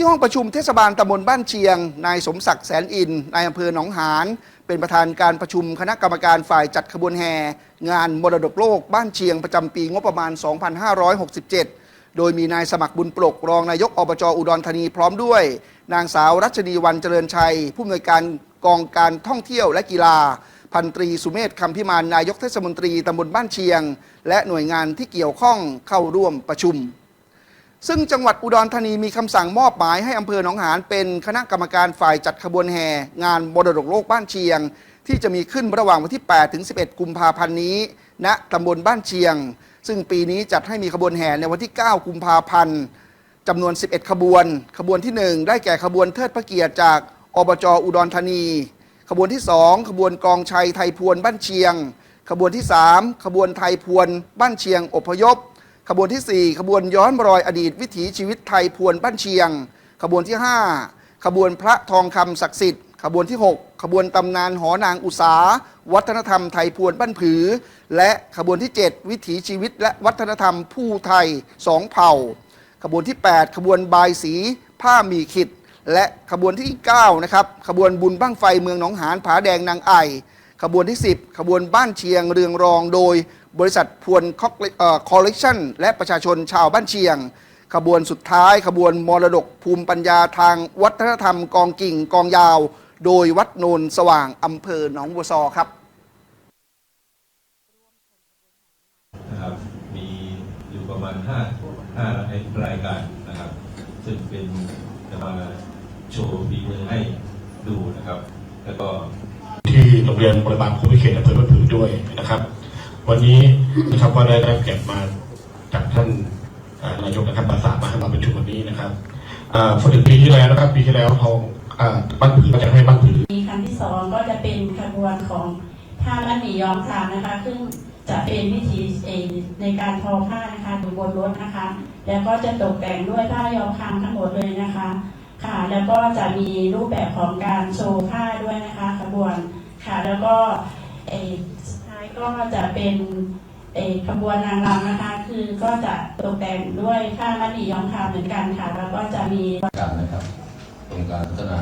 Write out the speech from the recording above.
ที่ห้องประชุมเทศบาลตำบลบ้านเชียง นายสมศักดิ์แสนอิน นายอำเภอหนองหาน เป็นประธานการประชุมคณะกรรมการฝ่ายจัดขบวนแห่ งานมรดกโลกบ้านเชียงประจำปีงบประมาณ 2567 โดยมีนายสมัครบุญปลกรองนายกอบจอุดรธานีพร้อมด้วย นางสาวรัชนีวันเจริญชัย ผู้อำนวยการกองการท่องเที่ยวและกีฬา พันตรีสุเมธคำพิมานนายกเทศมนตรีตำบลบ้านเชียง และหน่วยงานที่เกี่ยวข้องเข้าร่วมประชุม ซึ่งจังหวัดอุดรธานีมีคำสั่งมอบหมายให้อำเภอหนองหานเป็นคณะกรรมการฝ่ายจัดขบวนแห่งานมรดกโลกบ้านเชียง ที่จะมีขึ้นระหว่างวันที่ 8 ถึง 11 กุมภาพันธ์นี้ ณตำบลบ้านเชียง ซึ่งปีนี้จัดให้มีขบวนแห่ในวันที่ 9 กุมภาพันธ์จำนวน 11 ขบวน ขบวนที่ 1 ได้แก่ขบวนเทิดพระเกียรติจากอบจอุดรธานี ขบวนที่ 2 ขบวนกองชัยไทยพวนบ้านเชียง ขบวนที่ 3 ขบวนไทยพวนบ้านเชียงอพยพ ขบวนที่ 4 ขบวนย้อนรอยอดีตวิถีชีวิตไทยพวนบ้านเชียง ขบวนที่ 5 ขบวนพระทองคำศักดิ์สิทธิ์ ขบวนที่ 6 ขบวนตำนานหอนางอุสาวัฒนธรรมไทยพวนบ้านผือ และขบวนที่ 7 วิถีชีวิตและวัฒนธรรมผู้ไทยสองเผ่า ขบวนที่ 8 ขบวนบายสี ผ้ามีขิด และขบวนที่9นะครับขบวนบุญบ้างไฟเมืองหนองหานผาแดงนางไอขบวนที่ 10 ขบวนบ้านเชียงเรืองรองโดย บริษัทพวนคอลเลกชันและประชาชนชาวบ้านเชียง ขบวนสุดท้าย ขบวนมรดกภูมิปัญญาทางวัฒนธรรมกองกิ่งกองยาว โดยวัดโนนสว่างอำเภอหนองบัวซอครับนะครับมีอยู่ประมาณ5 5รายการนะครับซึ่งเป็นจะมาโชว์ฝีมือให้ดูนะครับ แล้วก็ที่โรงเรียนบริบาลภูมิเขตอำเภอบ้านผือด้วยนะครับ วันนี้นะครับก็ได้รับเกียรติมาจากท่านนายกนะครับประสานมาให้มาประชุมวันนี้นะครับอ่าพอถึงปีที่แล้วนะครับปีที่แล้วทองบ้านผือก็จะให้บ้านผือมีครั้งที่สองก็จะเป็นขบวนของผ้ามัดหมี่ย้อมครามนะคะซึ่งจะเป็นวิธีเอ่อในการทอผ้านะคะอยู่บนรถนะคะ แล้วก็จะตกแต่งด้วยผ้าย้อมคามทั้งหมดเลยนะคะ ค่ะ แล้วก็จะมีรูปแบบของการโชว์ผ้าด้วยนะคะขบวนค่ะ แล้วก็เอ่อสุดท้าย ก็จะเป็นเอ่อขบวนนางรำนะคะ คือก็จะตกแต่งด้วยผ้ามัดหมี่ย้อมคามเหมือนกันค่ะ แล้วก็จะมีการนะครับองค์การพัฒนา